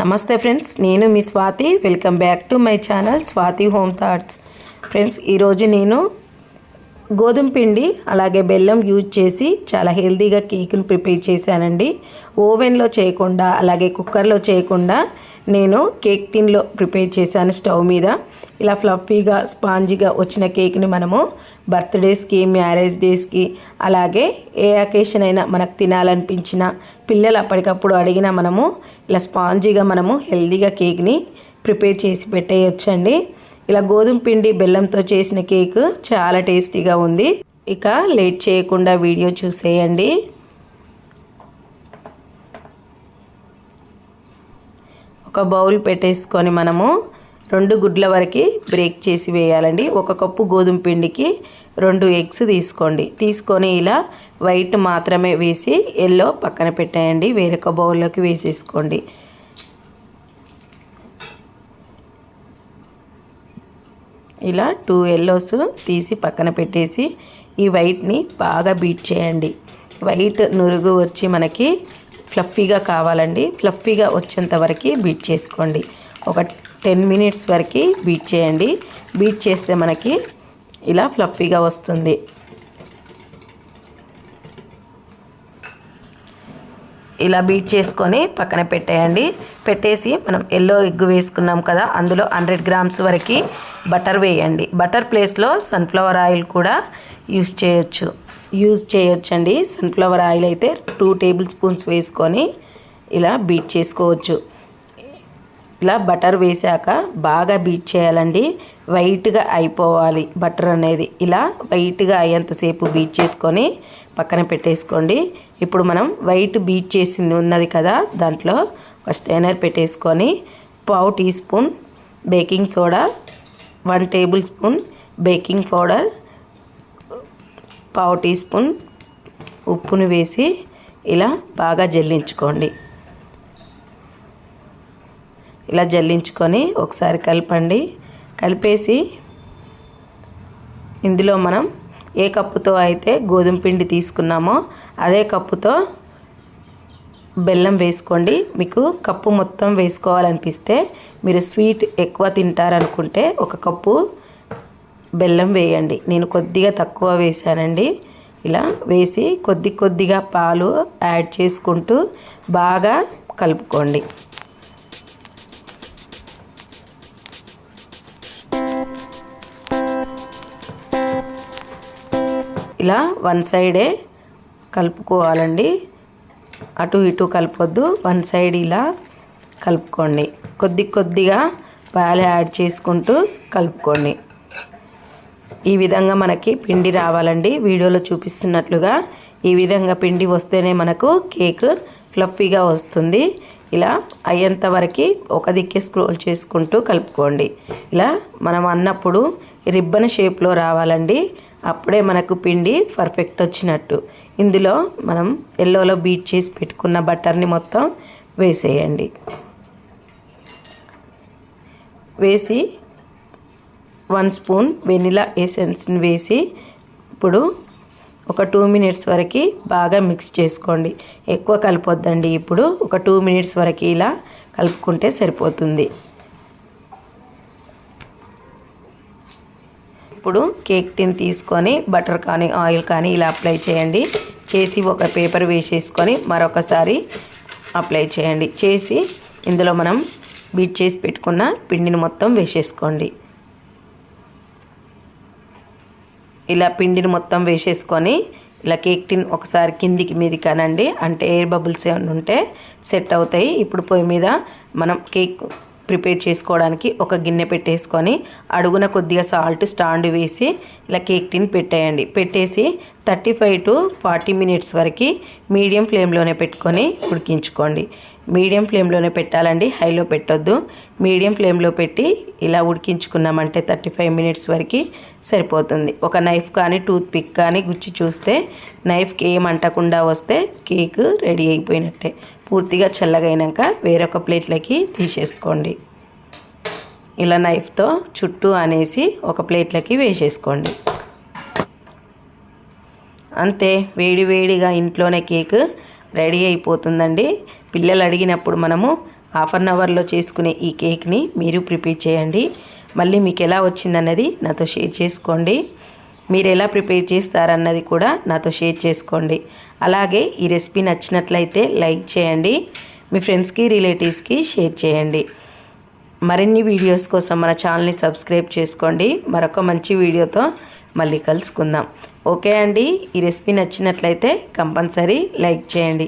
నమస్తే ఫ్రెండ్స్ నేను మీ Swathi. Welcome back to my channel Swathi home thoughts. Friends ఈరోజు నేను గోధుమ పిండి అలాగే బెల్లం యూజ్ చేసి చాలా హెల్తీగా కేక్ను ప్రిపేర్ చేశానండి. ఓవెన్లో చేయకుండా అలాగే కుక్కర్లో చేయకుండా నేను కేక్ టిన్లో ప్రిపేర్ చేశాను స్టవ్ మీద. ఇలా ఫ్లఫీగా స్పాంజీగా వచ్చిన కేక్ని మనము బర్త్డేస్కి మ్యారేజ్ డేస్కి అలాగే ఏ అకేషన్ అయినా మనకు తినాలనిపించిన పిల్లలు అప్పటికప్పుడు అడిగినా మనము ఇలా స్పాంజీగా మనము హెల్తీగా కేక్ని ప్రిపేర్ చేసి పెట్టేయొచ్చండి. ఇలా గోధుమ పిండి బెల్లంతో చేసిన కేక్ చాలా టేస్టీగా ఉంది. ఇక లేట్ చేయకుండా వీడియో చూసేయండి. ఒక బౌల్ పెట్టేసుకొని మనము రెండు గుడ్ల వరకు బ్రేక్ చేసి వేయాలండి. ఒక కప్పు గోధుమ పిండికి రెండు ఎగ్స్ తీసుకోండి. తీసుకొని ఇలా వైట్ మాత్రమే వేసి ఎల్లో పక్కన పెట్టేయండి. వేరొక బౌల్లోకి వేసేసుకోండి. ఇలా టూ ఎల్లోస్ తీసి పక్కన పెట్టేసి ఈ వైట్ని బాగా బీట్ చేయండి. వైట్ నురుగు వచ్చి మనకి ఫ్లఫీగా కావాలండి. ఫ్లఫీగా వచ్చేంత వరకు బీట్ చేసుకోండి. ఒక టెన్ మినిట్స్ వరకు బీట్ చేయండి. బీట్ చేస్తే మనకి ఇలా ఫ్లఫీగా వస్తుంది. ఇలా బీట్ చేసుకొని పక్కన పెట్టేయండి. పెట్టేసి మనం ఎల్లో ఎగ్ వేసుకున్నాం కదా అందులో హండ్రెడ్ గ్రామ్స్ వరకు బటర్ వేయండి. బటర్ ప్లేస్లో సన్ఫ్లవర్ ఆయిల్ కూడా యూస్ చేయొచ్చు. యూజ్ చేయొచ్చండి. సన్ఫ్లవర్ ఆయిల్ అయితే టూ టేబుల్ స్పూన్స్ వేసుకొని ఇలా బీట్ చేసుకోవచ్చు. ఇలా బటర్ వేసాక బాగా బీట్ చేయాలండి. వైట్గా అయిపోవాలి బటర్ అనేది. ఇలా వైట్గా అయ్యేంతసేపు బీట్ చేసుకొని పక్కన పెట్టేసుకోండి. ఇప్పుడు మనం వైట్ బీట్ చేసింది ఉన్నది కదా దాంట్లో ఒక స్టైనర్ పెట్టేసుకొని పావు teaspoon baking soda one tablespoon baking powder పావు టీ స్పూన్ ఉప్పును వేసి ఇలా బాగా జల్లించుకోండి. ఇలా జల్లించుకొని ఒకసారి కలపండి. కలిపేసి ఇందులో మనం ఏ కప్పుతో అయితే గోధుమ పిండి తీసుకున్నామో అదే కప్పుతో బెల్లం వేసుకోండి. మీకు కప్పు మొత్తం వేసుకోవాలనిపిస్తే మీరు స్వీట్ ఎక్కువ తింటారనుకుంటే ఒక కప్పు బెల్లం వేయండి. నేను కొద్దిగా తక్కువ వేసానండి ఇలా వేసి కొద్ది కొద్దిగా పాలు యాడ్ చేసుకుంటూ బాగా కలుపుకోండి. ఇలా వన్ సైడే కలుపుకోవాలండి. అటు ఇటు కలపొద్దు. వన్ సైడ్ ఇలా కలుపుకోండి. కొద్ది కొద్దిగా పాలు యాడ్ చేసుకుంటూ కలుపుకోండి. ఈ విధంగా మనకి పిండి రావాలండి. వీడియోలో చూపిస్తున్నట్లుగా ఈ విధంగా పిండి వస్తేనే మనకు కేక్ ఫ్లఫీగా వస్తుంది. ఇలా అయ్యేంత వరకు ఒక దిక్కే స్క్రోల్ చేసుకుంటూ కలుపుకోండి. ఇలా మనం అన్నప్పుడు రిబ్బన్ షేప్లో రావాలండి. అప్పుడే మనకు పిండి పర్ఫెక్ట్ వచ్చినట్టు. ఇందులో మనం ఎల్లోలో బీట్ చేసి పెట్టుకున్న బటర్ని మొత్తం వేసేయండి. వేసి వన్ స్పూన్ వెనిలా ఎసెన్స్ని వేసి ఇప్పుడు ఒక టూ మినిట్స్ వరకు బాగా మిక్స్ చేసుకోండి. ఎక్కువ కలపొద్దండి. ఇప్పుడు ఒక టూ మినిట్స్ వరకు ఇలా కలుపుకుంటే సరిపోతుంది. ఇప్పుడు కేక్ టిన్ తీసుకొని బటర్ కానీ ఆయిల్ కానీ ఇలా అప్లై చేయండి. చేసి ఒక పేపర్ వేసేసుకొని మరొకసారి అప్లై చేయండి. చేసి ఇందులో మనం బీట్ చేసి పెట్టుకున్న పిండిని మొత్తం వేసేసుకోండి. ఇలా పిండిని మొత్తం వేసేసుకొని ఇలా కేక్ టిన్ ఒకసారి కిందికి మీది అనండి. అంటే ఎయిర్ బబుల్స్ ఏమైనా ఉంటే సెట్ అవుతాయి. ఇప్పుడు పొయ్యి మీద మనం కేక్ ప్రిపేర్ చేసుకోవడానికి ఒక గిన్నె పెట్టేసుకొని అడుగున కొద్దిగా సాల్ట్ స్టాండ్ వేసి ఇలా కేక్ టిన్ పెట్టేయండి. పెట్టేసి thirty five to forty minutes వరకు మీడియం ఫ్లేమ్లోనే పెట్టుకొని ఉడికించుకోండి. మీడియం ఫ్లేమ్లోనే పెట్టాలండి హైలో పెట్టొద్దు. మీడియం ఫ్లేమ్లో పెట్టి ఇలా ఉడికించుకున్నామంటే థర్టీ ఫైవ్ మినిట్స్ వరకు సరిపోతుంది. ఒక నైఫ్ కానీ టూత్ పిక్ కానీ గుచ్చి చూస్తే నైఫ్కి ఏం అంటకుండా వస్తే కేక్ రెడీ అయిపోయినట్టే. పూర్తిగా చల్లగైనాక వేరొక ప్లేట్లకి తీసేసుకోండి. ఇలా నైఫ్తో చుట్టూ అనేసి ఒక ప్లేట్లకి వేసేసుకోండి. అంతే వేడి వేడిగా ఇంట్లోనే కేక్ రెడీ అయిపోతుందండి. పిల్లలు అడిగినప్పుడు మనము హాఫ్ అన్ అవర్లో చేసుకునే ఈ కేక్ని మీరు ప్రిపేర్ చేయండి. మళ్ళీ మీకు ఎలా వచ్చిందన్నది నాతో షేర్ చేసుకోండి. మీరు ఎలా ప్రిపేర్ చేస్తారన్నది కూడా నాతో షేర్ చేసుకోండి. అలాగే ఈ రెసిపీ నచ్చినట్లయితే లైక్ చేయండి మీ ఫ్రెండ్స్కి రిలేటివ్స్కి షేర్ చేయండి. మరిన్ని వీడియోస్ కోసం మన ఛానల్ని సబ్స్క్రైబ్ చేసుకోండి. మరొక మంచి వీడియోతో మళ్ళీ కలుసుకుందాం. ఓకే అండి ఈ రెసిపీ నచ్చినట్లయితే కంపల్సరీ లైక్ చేయండి.